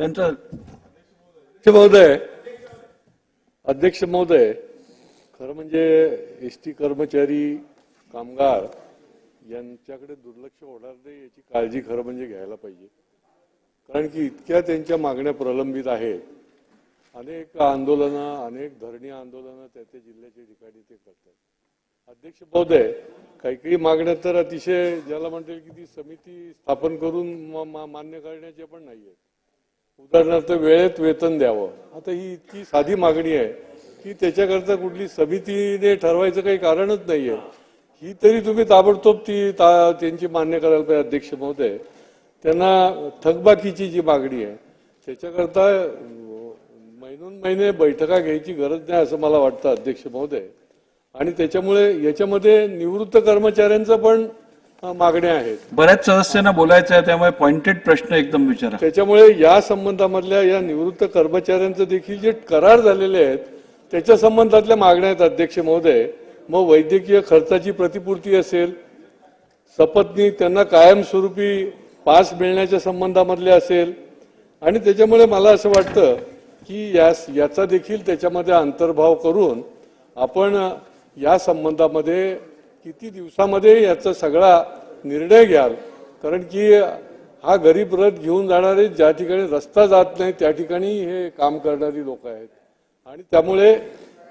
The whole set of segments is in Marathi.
त्यांचा महोदय अध्यक्ष महोदय खरं म्हणजे एस टी कर्मचारी कामगार यांच्याकडे दुर्लक्ष होणार नाही याची काळजी खरं म्हणजे घ्यायला पाहिजे. कारण की इतक्या त्यांच्या मागण्या प्रलंबित आहेत. अनेक आंदोलनं अनेक धरणी आंदोलनं त्या त्या जिल्ह्याच्या ठिकाणी ते करतात. अध्यक्ष महोदय काही काही मागण्या तर अतिशय ज्याला म्हणता येईल की ती समिती स्थापन करून मा- मान्य करण्याच्या पण नाही आहेत उदाहरणार्थ वेळेत वेतन द्यावं. आता ही इतकी साधी मागणी आहे की त्याच्याकरता कुठली समितीने ठरवायचं काही कारणच नाहीये. ही तरी तुम्ही ताबडतोब ती ता- त्यांची मान्य करायला पाहिजे अध्यक्ष महोदय. त्यांना थकबाकीची जी मागणी आहे त्याच्याकरता महिनून महिनोन महिने बैठका घ्यायची गरज नाही असं मला वाटतं अध्यक्ष महोदय. आणि त्याच्यामुळे याच्यामध्ये निवृत्त कर्मचाऱ्यांचं पण मागण्या आहेत. बऱ्याच सदस्यांना बोलायचं आहे त्यामुळे पॉइंटेड प्रश्न एकदम विचारा. त्याच्यामुळे या संबंधामधल्या या निवृत्त कर्मचाऱ्यांचं देखील जे करार झालेले आहेत त्याच्या संबंधातल्या मागण्या आहेत अध्यक्ष महोदय. मग वैद्यकीय खर्चाची प्रतिपूर्ती असेल सपत्नी त्यांना कायमस्वरूपी पास मिळण्याच्या संबंधामधले असेल आणि त्याच्यामुळे मला असं वाटतं की या याचा देखील त्याच्यामध्ये अंतर्भाव करून आपण या संबंधामध्ये किती दिवसामध्ये याचा सगळा निर्णय घ्याल? कारण की हा गरीब रथ घेऊन जाणारे ज्या ठिकाणी रस्ता जात नाही त्या ठिकाणी हे काम करणारी लोक आहेत. आणि त्यामुळे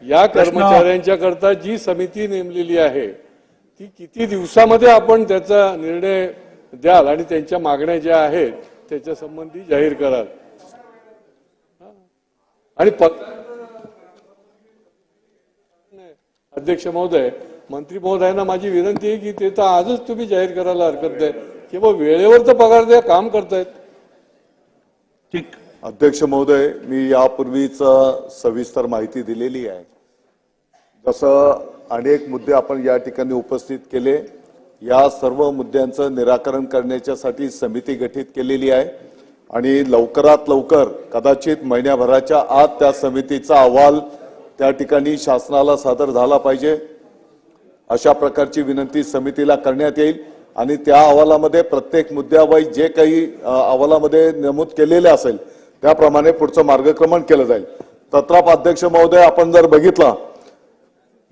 या कर्मचाऱ्यांच्या करता जी समिती नेमलेली आहे ती किती दिवसामध्ये आपण त्याचा निर्णय द्याल आणि त्यांच्या मागण्या ज्या आहेत त्याच्या संबंधी जाहीर कराल. आणि अध्यक्ष महोदय मंत्री महोदयांना माझी विनंती आहे की ते तर आजच तुम्ही जाहीर करायला हरकत नाही. किंवा वेळेवर तर पगार द्या काम करतायत. ठीक. अध्यक्ष महोदय मी यापूर्वीच सविस्तर माहिती दिलेली आहे. जसं अनेक मुद्दे आपण या ठिकाणी उपस्थित केले या सर्व मुद्द्यांचं निराकरण करण्याच्यासाठी समिती गठीत केलेली आहे आणि लवकरात लवकर कदाचित महिन्याभराच्या आत त्या समितीचा अहवाल त्या ठिकाणी शासनाला सादर झाला पाहिजे. अशा प्रकारची विनंती समितीला करण्यात येईल. आणि त्या अहवालामध्ये प्रत्येक मुद्द्यावाई जे काही अहवालामध्ये नमूद केलेले असेल त्याप्रमाणे पुढचं मार्गक्रमण केलं जाईल. तत्राप अध्यक्ष महोदय आपण जर बघितला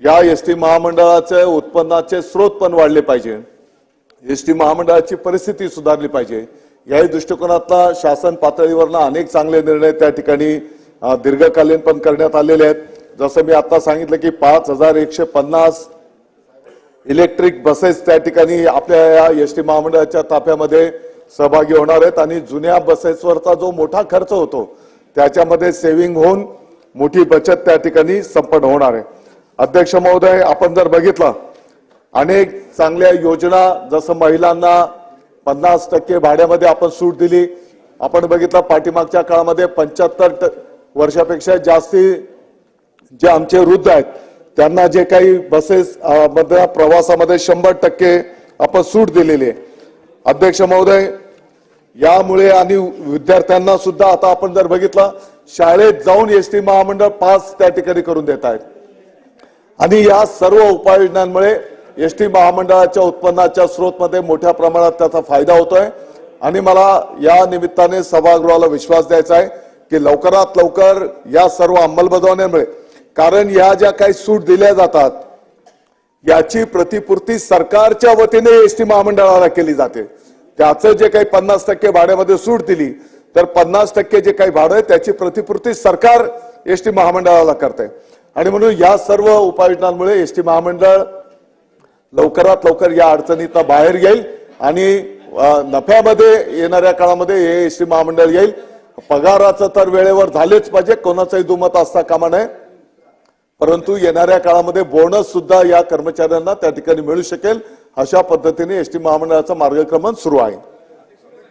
या एस टी महामंडळाचे उत्पन्नाचे स्रोत पण वाढले पाहिजे. एस टी महामंडळाची परिस्थिती सुधारली पाहिजे. याही दृष्टिकोनातला शासन पातळीवरनं अनेक चांगले निर्णय त्या ठिकाणी दीर्घकालीन पण करण्यात आलेले आहेत. जसं मी आता सांगितलं की पाच हजार एकशे पन्नास इलेक्ट्रिक बसेस त्या ठिकाणी आपल्या या एस टी महामंडळाच्या ताफ्यामध्ये सहभागी होणार आहेत आणि जुन्या बसेसवरचा जो मोठा खर्च होतो त्याच्यामध्ये सेव्हिंग होऊन मोठी बचत त्या ठिकाणी संपन्न होणार आहे. अध्यक्ष महोदय आपण जर बघितलं अनेक चांगल्या योजना जसं महिलांना पन्नास टक्के भाड्यामध्ये आपण सूट दिली. आपण बघितलं पाठीमागच्या काळामध्ये पंच्याहत्तर वर्षापेक्षा जास्ती जे आमचे वृद्ध आहेत त्यांना जे काही बसेस मधल्या प्रवासामध्ये शंभर टक्के आपण सूट दिलेली आहे. अध्यक्ष महोदय यामुळे आणि विद्यार्थ्यांना सुद्धा आता आपण जर बघितलं शाळेत जाऊन एस टी महामंडळ पास त्या ठिकाणी करून देत आहेत. आणि या सर्व उपाययोजनांमुळे एस टी महामंडळाच्या उत्पन्नाच्या स्रोतमध्ये मोठ्या प्रमाणात त्याचा फायदा होतोय. आणि मला या निमित्ताने सभागृहाला विश्वास द्यायचा आहे की लवकरात लवकर या सर्व अंमलबजावणीमुळे कारण या ज्या काही सूट दिल्या जातात याची प्रतिपूर्ती सरकारच्या वतीने एस टी महामंडळाला केली जाते. त्याचं जे काही पन्नास टक्के भाड्यामध्ये सूट दिली तर पन्नास टक्के जे काही भाडं आहे त्याची प्रतिपूर्ती सरकार एस टी महामंडळाला करते. आणि म्हणून या सर्व उपाययोजनांमुळे एस टी महामंडळ लवकरात लवकर या अडचणीतनं बाहेर येईल आणि नफ्यामध्ये येणाऱ्या काळामध्ये हे एस टी महामंडळ येईल. पगाराचं तर वेळेवर झालेच पाहिजे कोणाचंही दुमत असता कामा नये. परंतु येणाऱ्या काळामध्ये बोनस सुद्धा या कर्मचाऱ्यांना त्या ठिकाणी मिळू शकेल. अशा पद्धतीने एस टी महामंडळाचं मार्गक्रमण सुरू आहे.